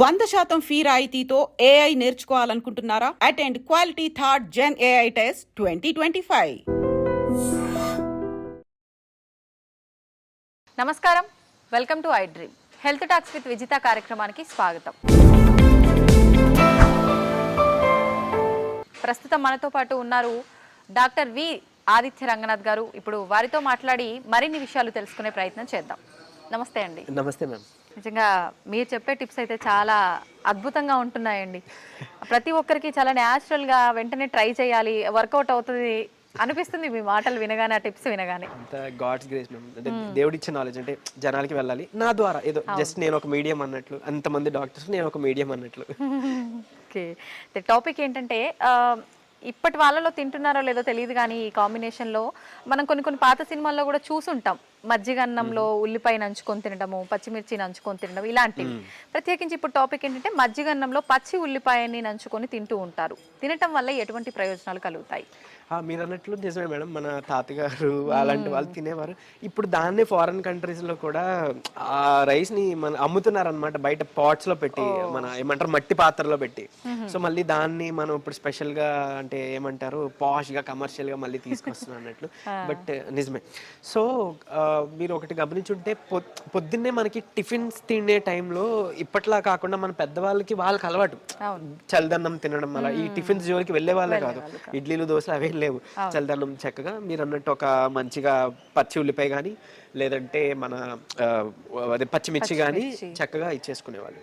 వంద శాతం ఫీ రాయితీతో AI నేర్చుకోవాలనుకుంటున్నారా? Attend quality third gen AI test twenty twenty five నమస్కారం. Welcome to I dream health talks with Vijitha కార్యక్రమానికి స్వాగతం. ప్రస్తుతం మనతో పాటు ఉన్నారు డాక్టర్ వి ఆదిత్య రంగనాథ్ గారు. ఇప్పుడు వారితో మాట్లాడి మరిన్ని విషయాలు తెలుసుకునే ప్రయత్నం చేద్దాం. నమస్తే అండి. నమస్తే మ్యామ్. నిజంగా మీరు చెప్పే టిప్స్ అయితే చాలా అద్భుతంగా ఉంటున్నాయండి. ప్రతి ఒక్కరికి చాలా న్యాచురల్గా వెంటనే ట్రై చేయాలి వర్కౌట్ అవుతుంది అనిపిస్తుంది మీ మాటలు వినగానే ఆ టిప్స్ వినగానే. అంత గాడ్స్ గ్రేస్ మ్యామ్ అంటే దేవుడు ఇచ్చే నాలెడ్జ్ అంటే జనాలకి వెళ్ళాలి. నా ద్వారా ఏదో జస్ట్ నేను ఒక మీడియం అన్నట్లు అంతమంది డాక్టర్స్ నేను ఒక మీడియం అన్నట్లు. ఓకే టాపిక్ ఏంటంటే ఇప్పటి వాళ్ళలో తింటున్నారో లేదో తెలియదు కానీ ఈ కాంబినేషన్లో మనం కొన్ని కొన్ని పాత సినిమాల్లో కూడా చూసుంటాం. మజ్జిగ అన్నంలో ఉల్లిపాయ నంచుకొని తినడము పచ్చిమిర్చి నంచుకొని తినడం ఇలాంటివి. ప్రత్యేకించి ఇప్పుడు టాపిక్ ఏంటంటే మజ్జిగ అన్నంలో పచ్చి ఉల్లిపాయని నంచుకొని తింటూ ఉంటారు. తినటం వల్ల ఎటువంటి ప్రయోజనాలు కలుగుతాయి? మీరు అన్నట్లు నిజమే మేడం. మన తాతగారు అలాంటి వాళ్ళు తినేవారు. ఇప్పుడు దాన్నే ఫారెన్ కంట్రీస్లో కూడా ఆ రైస్ని మన అమ్ముతున్నారు అనమాట బయట పాట్స్లో పెట్టి మన ఏమంటారు మట్టి పాత్రలో పెట్టి. సో మళ్ళీ దాన్ని మనం ఇప్పుడు స్పెషల్గా అంటే ఏమంటారు పాష్గా కమర్షియల్గా మళ్ళీ తీసుకొస్తున్నాం అన్నట్లు బట్ నిజమే. సో మీరు ఒకటి గమనించుంటే పొద్- పొద్దున్నే మనకి టిఫిన్స్ తినే టైంలో ఇప్పట్లా కాకుండా మన పెద్దవాళ్ళకి వాళ్ళకి అలవాటు. చల్దన్నం తినడం అలా. ఈ టిఫిన్స్ జోలికి వెళ్ళే వాళ్ళే కాదు. ఇడ్లీలు దోశలు అవేం లేవు. చల్దన్నం చక్కగా మీరు అన్నట్టు ఒక మంచిగా పచ్చి ఉల్లిపాయ కానీ లేదంటే మన అదే పచ్చిమిర్చి కానీ చక్కగా ఇచ్చేసుకునేవాళ్ళు.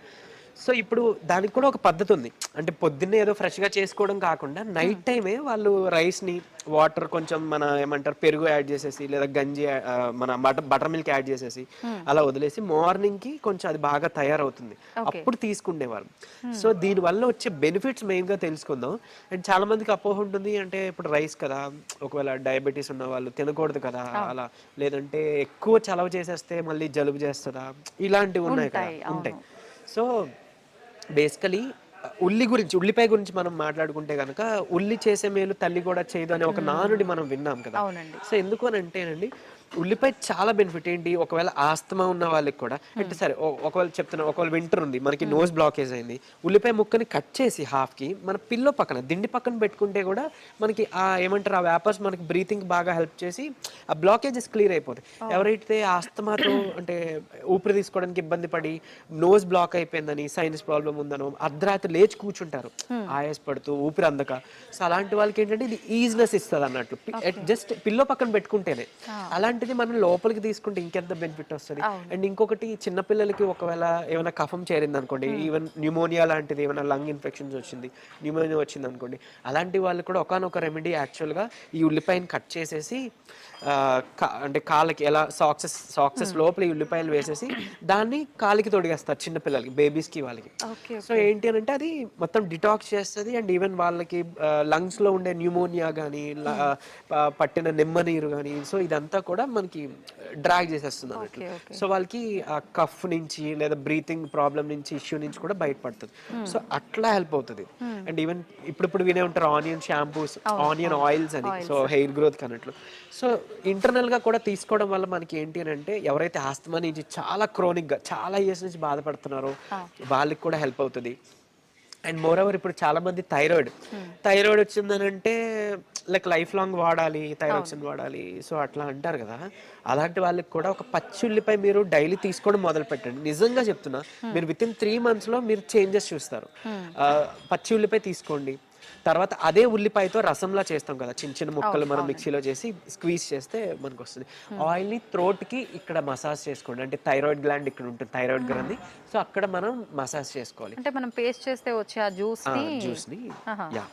సో ఇప్పుడు దానికి కూడా ఒక పద్ధతి ఉంది అంటే పొద్దున్నే ఏదో ఫ్రెష్గా చేసుకోవడం కాకుండా నైట్ టైమే వాళ్ళు రైస్ని వాటర్ కొంచెం మన ఏమంటారు పెరుగు యాడ్ చేసేసి లేదా గంజి మన బటర్ బటర్ మిల్క్ యాడ్ చేసేసి అలా వదిలేసి మార్నింగ్కి కొంచెం అది బాగా తయారవుతుంది. అప్పుడు తీసుకునేవారు సో దీని వల్ల వచ్చే బెనిఫిట్స్ మెయిన్గా తెలుసుకుందాం. అండ్ చాలా మందికి అపోహ ఉంటుంది అంటే ఇప్పుడు రైస్ కదా ఒకవేళ డయాబెటీస్ ఉన్న వాళ్ళు తినకూడదు కదా అలా. లేదంటే ఎక్కువ చలవ చేసేస్తే మళ్ళీ జలుబు చేస్తుందా? ఇలాంటివి ఉన్నాయి కదా ఉంటాయి. సో బేసికలీ ఉల్లి గురించి ఉల్లిపాయ గురించి మనం మాట్లాడుకుంటే కనుక ఉల్లి చేసే మేలు తల్లి కూడా చేయదు అనే ఒక నానుడి మనం విన్నాం కదా. సో ఎందుకు అని అంటేనండి ఉల్లిపాయ చాలా బెనిఫిట్ ఏంటి? ఒకవేళ ఆస్తమా ఉన్న వాళ్ళకి కూడా అంటే సరే ఒకవేళ చెప్తున్నా ఒకవేళ వింటర్ ఉంది మనకి నోస్ బ్లాకేజ్ అయింది ఉల్లిపాయ ముక్కని కట్ చేసి హాఫ్కి మన పిల్లో పక్కన దిండి పక్కన పెట్టుకుంటే కూడా మనకి ఆ ఏమంటారు ఆ వ్యాపర్స్ మనకి బ్రీతింగ్ బాగా హెల్ప్ చేసి ఆ బ్లాకేజెస్ క్లియర్ అయిపోతాయి. ఎవరైతే ఆస్తమాతో అంటే ఊపిరి తీసుకోవడానికి ఇబ్బంది పడి నోస్ బ్లాక్ అయిపోయిందని సైనస్ ప్రాబ్లం ఉందనో అర్ధరాత్రి లేచి కూర్చుంటారు. ఆయాస పడుతూ ఊపిరి అందక. సో అలాంటి వాళ్ళకి ఏంటంటే ఇది ఈజినెస్ ఇస్తుంది అన్నట్లు జస్ట్ పిల్లో పక్కన పెట్టుకుంటేనే. అలాంటిది మనం లోపలికి తీసుకుంటే ఇంకెంత బెనిఫిట్ వస్తుంది? అండ్ ఇంకొకటి చిన్న పిల్లలకి ఒకవేళ ఏమైనా కఫం చేరింది అనుకోండి ఈవెన్ న్యూమోనియా లాంటిది ఏమైనా లంగ్ ఇన్ఫెక్షన్స్ వచ్చింది న్యూమోనియా వచ్చింది అనుకోండి అలాంటి వాళ్ళు కూడా ఒకనొక రెమెడీ యాక్చువల్గా ఈ ఉల్లిపాయని కట్ చేసేసి అంటే కాళ్ళకి ఎలా సాక్సెస్ సాక్సెస్ లోపల ఈ ఉల్లిపాయలు వేసేసి దాన్ని కాలికి తొడిగేస్తారు చిన్న పిల్లలకి బేబీస్కి వాళ్ళకి. ఓకే సో ఏంటి అని అంటే అది మొత్తం డిటాక్స్ చేస్తుంది అండ్ ఈవెన్ వాళ్ళకి లంగ్స్లో ఉండే న్యూమోనియా కానీ పట్టిన నిమ్మ నీరు కానీ సో ఇదంతా కూడా మనకి డ్రాగ్ చేసేస్తుంది అన్నట్లు సో వాళ్ళకి ఆ కఫ్ నుంచి లేదా బ్రీతింగ్ ప్రాబ్లం నుంచి ఇష్యూ నుంచి కూడా బయటపడుతుంది. సో అట్లా హెల్ప్ అవుతుంది. అండ్ ఈవెన్ ఇప్పుడిప్పుడు వినే ఉంటారు ఆనియన్ షాంపూస్ ఆనియన్ ఆయిల్స్ అని. సో హెయిర్ గ్రోత్ అన్నట్లు సో ఇంటర్నల్గా కూడా తీసుకోవడం వల్ల మనకి ఏంటి అని అంటే ఎవరైతే ఆస్తమా నుంచి చాలా క్రోనిక్గా చాలా ఇయర్స్ నుంచి బాధపడుతున్నారో వాళ్ళకి కూడా హెల్ప్ అవుతుంది. అండ్ మోర్ ఓవర్ ఇప్పుడు చాలా మంది థైరాయిడ్ థైరాయిడ్ వచ్చిందని అంటే లైక్ లైఫ్ లాంగ్ వాడాలి థైరాక్సిన్ వాడాలి. సో అట్లా అంటారు కదా. అలాంటి వాళ్ళకి కూడా ఒక పచ్చి ఉల్లిపాయ మీరు డైలీ తీసుకోవడం మొదలు పెట్టండి. నిజంగా చెప్తున్నా మీరు విత్ ఇన్ త్రీ మంత్స్లో మీరు చేంజెస్ చూస్తారు. ఆ, పచ్చి ఉల్లిపాయ తీసుకోండి. తర్వాత అదే ఉల్లిపాయతో రసంలా చేస్తాం కదా చిన్న చిన్న ముక్కలు మనం మిక్సీలో చేసి స్క్వీజ్ చేస్తే మనకు వస్తుంది ఆయిల్ని థ్రోట్కి ఇక్కడ మసాజ్ చేసుకోండి. అంటే థైరాయిడ్ గ్లాండ్ ఇక్కడ ఉంటుంది థైరాయిడ్ గ్రంథి సో అక్కడ మనం మసాజ్ చేసుకోవాలి. అంటే మనం పేస్ట్ చేస్తే వచ్చే ఆ జ్యూస్ని జ్యూస్ని యా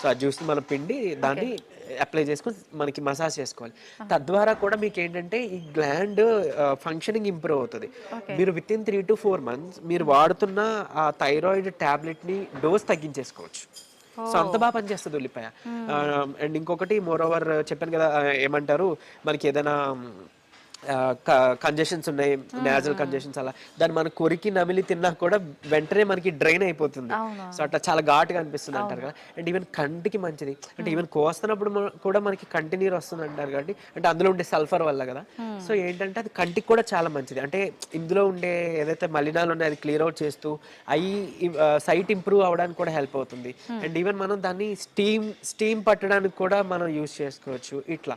సో ఆ జ్యూస్ని మనం పిండి దాన్ని అప్లై చేసుకొని మనకి మసాజ్ చేసుకోవాలి. తద్వారా కూడా మీకు ఏంటంటే ఈ గ్లాండ్ ఫంక్షనింగ్ ఇంప్రూవ్ అవుతుంది. మీరు within three to four months మీరు వాడుతున్న ఆ థైరాయిడ్ టాబ్లెట్ని డోస్ తగ్గించేసుకోవచ్చు. సో అంత బాగా పనిచేస్తుంది ఉల్లిపాయ. అండ్ ఇంకొకటి మోర్ ఓవర్ చెప్పాను కదా ఏమంటారు? మనకి ఏదైనా కంజెషన్స్ ఉన్నాయి నేజల్ కంజెషన్స్ అలా. దాన్ని మనం కొరికి నమిలి తిన్నా కూడా వెంటనే మనకి డ్రైన్ అయిపోతుంది. సో అట్లా చాలా ఘాటుగా అనిపిస్తుంది అంటారు కదా. అండ్ ఈవెన్ కంటికి మంచిది. అంటే ఈవెన్ కోస్తున్నప్పుడు కూడా మనకి కంటి నీరు వస్తుంది అంటారు కాబట్టి అంటే అందులో ఉండే సల్ఫర్ వల్ల కదా. సో ఏంటంటే అది కంటికి కూడా చాలా మంచిది. అంటే ఇందులో ఉండే ఏదైతే మలినాలు ఉన్నాయో అది క్లియర్ అవుట్ చేస్తూ అవి సైట్ ఇంప్రూవ్ అవడానికి కూడా హెల్ప్ అవుతుంది. అండ్ ఈవెన్ మనం దాన్ని స్టీమ్ స్టీమ్ పట్టడానికి కూడా మనం యూస్ చేసుకోవచ్చు. ఇట్లా.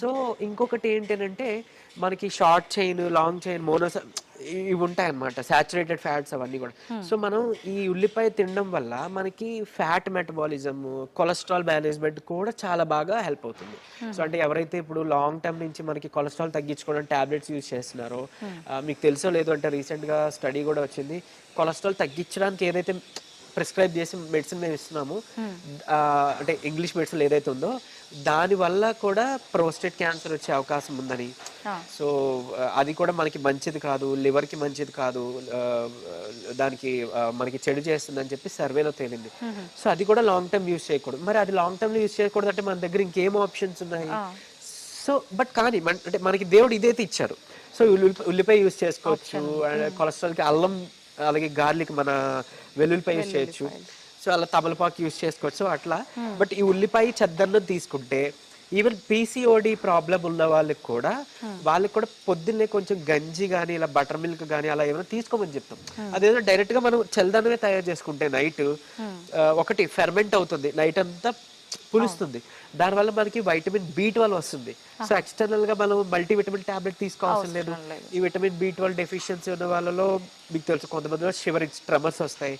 సో ఇంకొకటి ఏంటంటే మనకి short chain long chain monos ఇవి ఉంటాయి అన్నమాట సాచురేటెడ్ ఫ్యాట్స్ అవన్నీ కూడా. సో మనం ఈ ఉల్లిపాయ తినడం వల్ల మనకి ఫ్యాట్ మెటబాలిజం కొలెస్ట్రాల్ మేనేజ్మెంట్ కూడా చాలా బాగా హెల్ప్ అవుతుంది. సో అంటే ఎవరైతే ఇప్పుడు లాంగ్ టర్మ్ నుంచి మనకి కొలెస్ట్రాల్ తగ్గించుకోవడం టాబ్లెట్స్ యూజ్ చేస్తున్నారో మీకు తెలుసో లేదో అంటే రీసెంట్గా స్టడీ కూడా వచ్చింది. కొలెస్ట్రాల్ తగ్గించడానికి ఏదైతే ప్రిస్క్రైబ్ చేసి మెడిసిన్ మేము ఇస్తున్నాము. ఆ, అంటే ఇంగ్లీష్ మెడిసిన్ ఏదైతే ఉందో దాని వల్ల కూడా ప్రోస్టేట్ క్యాన్సర్ వచ్చే అవకాశం ఉందని. సో అది కూడా మనకి మంచిది కాదు లివర్కి మంచిది కాదు దానికి మనకి చెడు చేస్తుందని చెప్పి సర్వేలో తేలింది. సో అది కూడా లాంగ్ టర్మ్ యూస్ చేయకూడదు. మరి అది లాంగ్ టర్మ్ యూస్ చేయకూడదు అంటే మన దగ్గర ఇంకేం ఆప్షన్స్ ఉన్నాయి? సో బట్ కానీ అంటే మనకి దేవుడు ఇదైతే ఇచ్చారు సో ఉల్లిపాయ ఉల్లిపాయ యూస్ చేసుకోవచ్చు కొలెస్ట్రాల్కి అల్లం అలాగే గార్లిక్ మన వెల్లుల్లిపాయ యూస్ చేయొచ్చు. సో అలా తమలపాకు యూస్ చేసుకోవచ్చు అట్లా. బట్ ఈ ఉల్లిపాయ చెద్దన్నం తీసుకుంటే ఈవెన్ పీసీఓడి ప్రాబ్లం ఉన్న వాళ్ళకి కూడా వాళ్ళకి కూడా పొద్దున్నే కొంచెం గంజి కానీ ఇలా బటర్ మిల్క్ కానీ అలా ఏమైనా తీసుకోమని చెప్తాం. అదేదో డైరెక్ట్గా మనం చల్లదనమే తయారు చేసుకుంటే నైట్ ఒకటి ఫెర్మెంట్ అవుతుంది. నైట్ అంతా పులుస్తుంది. దానివల్ల మనకి వైటమిన్ బి ట్వెల్వ్ వస్తుంది. సో ఎక్స్టర్నల్గా మనం మల్టీ విటమిన్ టాబ్లెట్ తీసుకోవాల్సిన లేదు. ఈ విటమిన్ బి ట్వెల్వ్ డెఫిషియన్సీ ఉన్న వాళ్ళలో మీకు తెలుసు కొంతమందిలో షివరింగ్ ట్రమర్స్ వస్తాయి.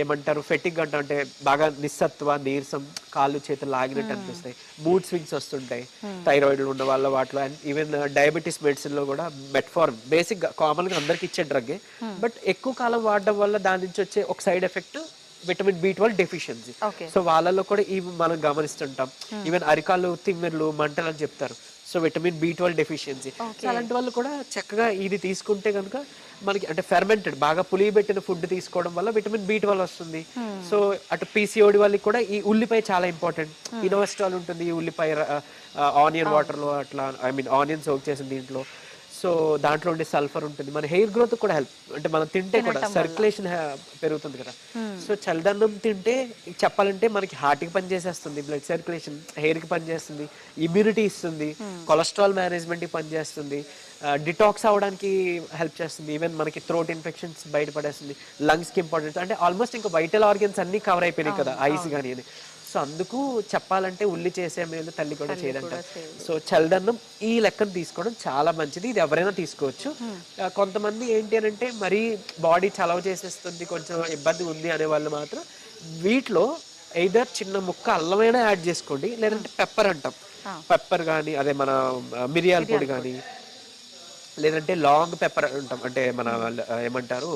ఏమంటారు ఫెటిక్ అంట అంటే బాగా నిస్సత్వ నీరసం కాళ్ళు చేతులు లాగినట్టు అనిపిస్తాయి. మూడ్ స్వింగ్స్ వస్తుంటాయి. థైరాయిడ్ ఉన్న వాళ్ళ వాటిలో అండ్ ఈవెన్ డయాబెటీస్ మెడిసిన్లో కూడా మెట్ఫార్మ్ కామన్గా అందరికి ఇచ్చే డ్రగ్ బట్ ఎక్కువ కాలం వాడడం వల్ల దాని నుంచి వచ్చే ఒక side effect vitamin B twelve deficiency so వాళ్ళలో కూడా ఇవి మనం గమనిస్తుంటాం. ఈవెన్ అరికాళ్ళు తిమ్మిర్లు మంటలు అని చెప్తారు. So vitamin B twelve deficiency so అలాంటి వాళ్ళు కూడా చక్కగా ఇది తీసుకుంటే కనుక మనకి అంటే ఫెర్మెంటెడ్ బాగా పులియబెట్టిన ఫుడ్ తీసుకోవడం వల్ల విటమిన్ బి ట్వెల్వ్ వస్తుంది. సో అటు పీసీఓడి వాళ్ళకి కూడా ఈ ఉల్లిపాయ చాలా ఇంపార్టెంట్ ఇనోవెస్ట్రాల్ ఉంటుంది ఈ ఉల్లిపాయ ఆనియన్ వాటర్లో అట్లా ఐ మీన్ ఆనియన్ సోక్ చేసిన దీంట్లో. సో దాంట్లో ఉండే సల్ఫర్ ఉంటుంది. మన హెయిర్ గ్రోత్ కూడా హెల్ప్. అంటే మనం తింటే కూడా సర్క్యులేషన్ పెరుగుతుంది కదా. సో చల్లదన్నం తింటే చెప్పాలంటే మనకి హార్ట్కి పనిచేసేస్తుంది బ్లడ్ సర్క్యులేషన్ హెయిర్కి పనిచేస్తుంది ఇమ్యూనిటీ ఇస్తుంది కొలెస్ట్రాల్ మేనేజ్మెంట్కి పనిచేస్తుంది డిటాక్స్ అవడానికి హెల్ప్ చేస్తుంది. ఈవెన్ మనకి థ్రోట్ ఇన్ఫెక్షన్స్ బయటపడేస్తుంది లంగ్స్కి ఇంపార్టెంట్ అంటే ఆల్మోస్ట్ ఇంకా వైటల్ ఆర్గన్స్ అన్ని కవర్ అయిపోయినాయి కదా ఐస్ కానీ అని సో అందుకు చెప్పాలంటే ఉల్లి చేసే మేలు తల్లి కూడా చేయదంట. సో చల్లదన్నం ఈ లెక్కను తీసుకోవడం చాలా మంచిది. ఇది ఎవరైనా తీసుకోవచ్చు. కొంతమంది ఏంటి అని అంటే మరీ బాడీ చలవ చేసేస్తుంది కొంచెం ఇబ్బంది ఉంది అనే వాళ్ళు మాత్రం వీటిలో ఎయిదర్ చిన్న ముక్క అల్లమైనా యాడ్ చేసుకోండి లేదంటే పెప్పర్ అంటాం. పెప్పర్ కానీ అదే మన మిరియాల పొడి కానీ లేదంటే లాంగ్ పెప్పర్ అంటాం. అంటే మన ఏమంటారు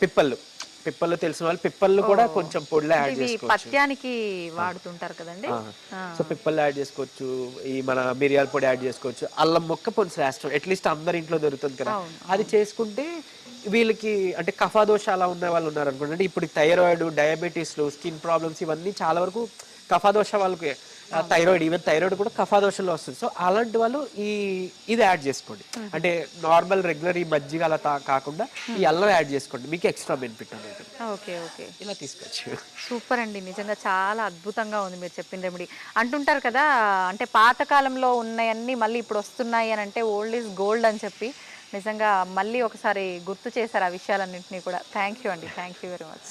పిప్పళ్ళు. పిప్పళ్ళు తెలిసిన వాళ్ళు పిప్పళ్ళు కూడా కొంచెం పొడిలో యాడ్ చేసుకోవచ్చు. పత్యానికి వాడుతుంటారు కదండి? సో పిప్పలు యాడ్ చేసుకోవచ్చు ఈ మన మిరియాల పొడి యాడ్ చేసుకోవచ్చు అల్లం మొక్క పొడి శ్రేష్టం అట్లీస్ట్ అందరి ఇంట్లో దొరుకుతుంది కదా. అది చేసుకుంటే వీళ్ళకి అంటే కఫాదోష అలా ఉన్న వాళ్ళు ఉన్నారు అనుకోండి అంటే ఇప్పుడు థైరాయిడ్ డయాబెటీస్లు స్కిన్ ప్రాబ్లమ్స్ ఇవన్నీ చాలా వరకు కఫాదోష వాళ్ళకి థైరాయిడ్ ఈవెన్ థైరాయిడ్ కూడా కఫాదోషంలో వస్తుంది. సో అలాంటి వాళ్ళు ఈ ఇది యాడ్ చేసుకోండి. అంటే నార్మల్ రెగ్యులర్ ఈ మజ్జిగ అలా కాకుండా ఈ అల్లం యాడ్ చేసుకోండి. మీకు ఎక్స్ట్రా బెనిఫిట్ అనేది ఓకే ఓకే. ఇలా తీసుకోవచ్చు సూపర్ అండి. నిజంగా చాలా అద్భుతంగా ఉంది మీరు చెప్పిన రెమెడీ అంటుంటారు కదా అంటే పాతకాలంలో ఉన్నాయన్నీ మళ్ళీ ఇప్పుడు వస్తున్నాయి అని అంటే ఓల్డ్ ఈజ్ గోల్డ్ అని చెప్పి. నిజంగా మళ్ళీ ఒకసారి గుర్తు చేశారు ఆ విషయాలన్నింటినీ కూడా. థ్యాంక్ యూ అండి. Thank you very much